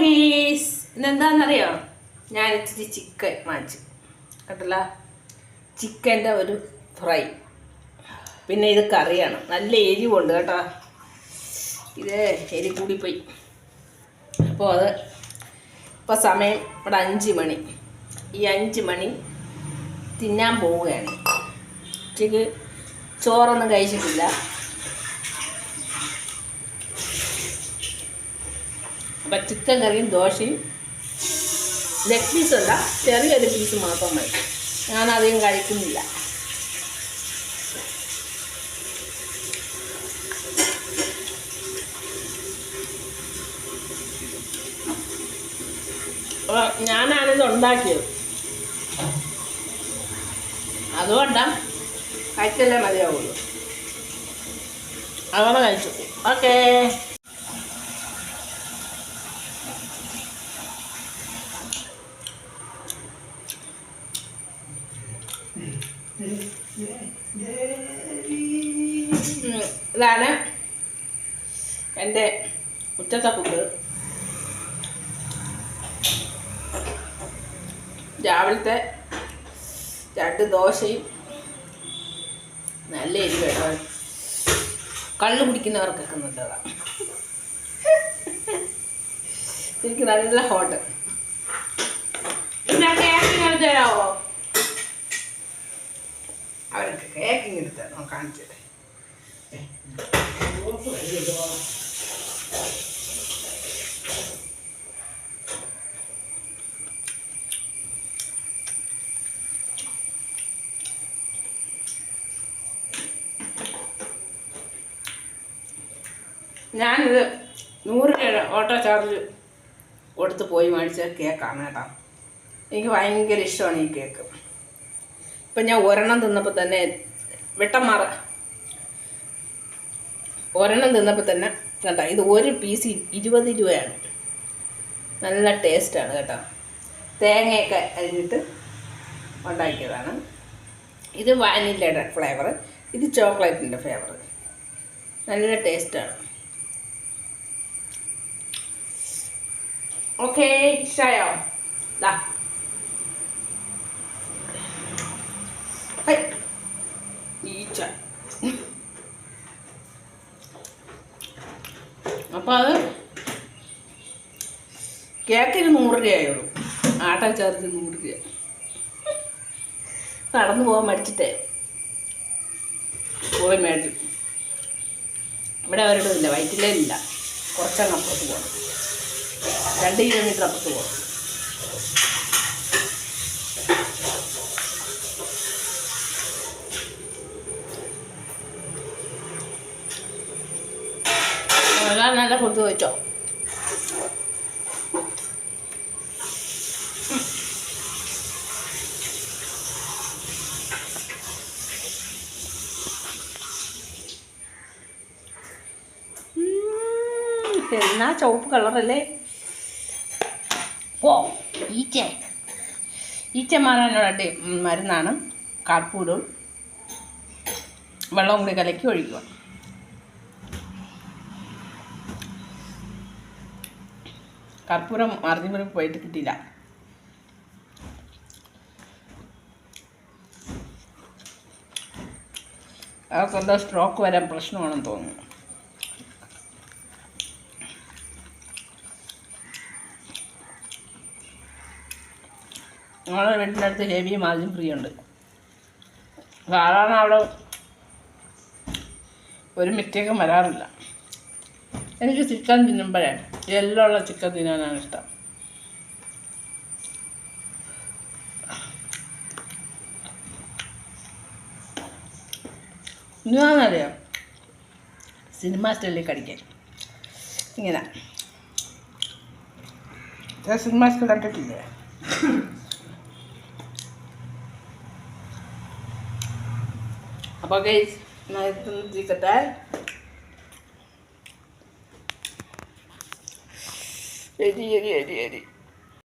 ഗീസ് ഇന്നെന്താണെന്നറിയോ ഞാൻ ഇച്ചിരി ചിക്കൻ വാങ്ങിച്ചു. കേട്ടല്ല ചിക്കന്റെ ഒരു ഫ്രൈ പിന്നെ ഇത് കറിയാണ്. നല്ല എരിവുണ്ട് കേട്ടോ. ഇത് എരി കൂടിപ്പോയി. അപ്പോൾ അത് ഇപ്പോൾ സമയം ഇവിടെ അഞ്ച് മണി. ഈ അഞ്ച് മണി തിന്നാൻ പോവുകയാണ്. ഉച്ചയ്ക്ക് ചോറൊന്നും കഴിച്ചിട്ടില്ല. അപ്പം ചിക്കൻ കറിയും ദോശയും. ലെഗ് പീസല്ല ചെറിയൊരു പീസ് മാത്രം മതി. ഞാനധികം കഴിക്കുന്നില്ല. ഞാനാണിത് ഉണ്ടാക്കിയത്. അതുകൊണ്ടാ കഴിച്ചല്ലേ മതിയാവുള്ളൂ. അതുകൊണ്ട് കഴിച്ചു. ഓക്കേ. ഇതാണ് എന്റെ ഉച്ചത്തെ ഫുഡ് രാവിലത്തെ രണ്ട് ദോശയും നല്ല എരിവ് കേട്ടോ. കള്ള് കുടിക്കുന്നവർക്കൊക്കെ നല്ലതാണ് എനിക്ക് നല്ല ഹോട്ട് പിന്നെ തരാമോ തരാം കാണിച്ചത് ഞാനിത് നൂറ് രൂപ ഓട്ടോ ചാർജ് കൊടുത്ത് പോയി മേടിച്ച കേക്കാണ് കേട്ടോ. എനിക്ക് ഭയങ്കര ഇഷ്ടമാണ് ഈ കേക്ക്. ഇപ്പം ഞാൻ ഒരെണ്ണം തിന്നപ്പോൾ തന്നെ വെട്ടം മാറുക ഒരെണ്ണം തിന്നപ്പോൾ തന്നെ കേട്ടോ ഇത് ഒരു പീസ് ഇരുപത് രൂപയാണ്. നല്ല ടേസ്റ്റാണ് കേട്ടോ. തേങ്ങയൊക്കെ അരിഞ്ഞിട്ട് ഉണ്ടാക്കിയതാണ്. ഇത് വാനിലയുടെ ഫ്ലേവർ ഇത് ചോക്ലേറ്റിന്റെ ഫ്ലേവർ നല്ല ടേസ്റ്റാണ് ഓക്കെ ഇഷ്ടമായോ ദാ. ഹൈ ഈച്ച അപ്പോൾ അത് കേക്കിന് നൂറ് രൂപയുള്ളൂ ആട്ട ചാർജ് നൂറ് രൂപ. നടന്നു പോകാൻ മടിച്ചിട്ടേ. പോയി മേടിച്ചു. ഇവിടെ അവരുടെ ഇല്ല. വയറ്റിലേലില്ല കുറച്ചങ്ങ് അപ്പുറത്ത് പോകണം രണ്ട് കിലോമീറ്റർ അപ്പുറത്ത് പോകണം എല്ലാം നല്ല ഫുഡ് വെച്ചോ എന്നാ ചുവപ്പ് കളറല്ലേ? ഓ ഈച്ച. ഈച്ച മാറാനുള്ള മരുന്നാണ്. കാർപ്പൂടും വെള്ളം കൂടി കലക്കി ഒഴിക്കുക. കർപ്പൂരം അറിഞ്ഞു പോയിട്ട് കിട്ടിയില്ല. അതൊക്കെ എന്തോ സ്ട്രോക്ക് വരാൻ പ്രശ്നമാണെന്ന് തോന്നുന്നു. ഞങ്ങളുടെ വീട്ടിന്റെ അടുത്ത് ഹെവി മാർജിൻ ഫ്രീ ഉണ്ട്. സാധാരണ അവിടെ ഒരു മിസ്റ്റേക്കും വരാറില്ല. എനിക്ക് ചിക്കൻ തിന്നുമ്പോഴേ ഉള്ള ചിക്കൻ തിന്നാനാണ് ഇഷ്ടം. ഇന്നാന്നറിയാം? സിനിമ സ്റ്റൈലിൽ കടിക്കാൻ ഇങ്ങനെ. ഞാൻ സിനിമ സ്റ്റൈൽ കണ്ടിട്ടില്ലേ? അപ്പോൾ ഗൈസ് ചിക്കട്ടെ എരി എരി എരി എരി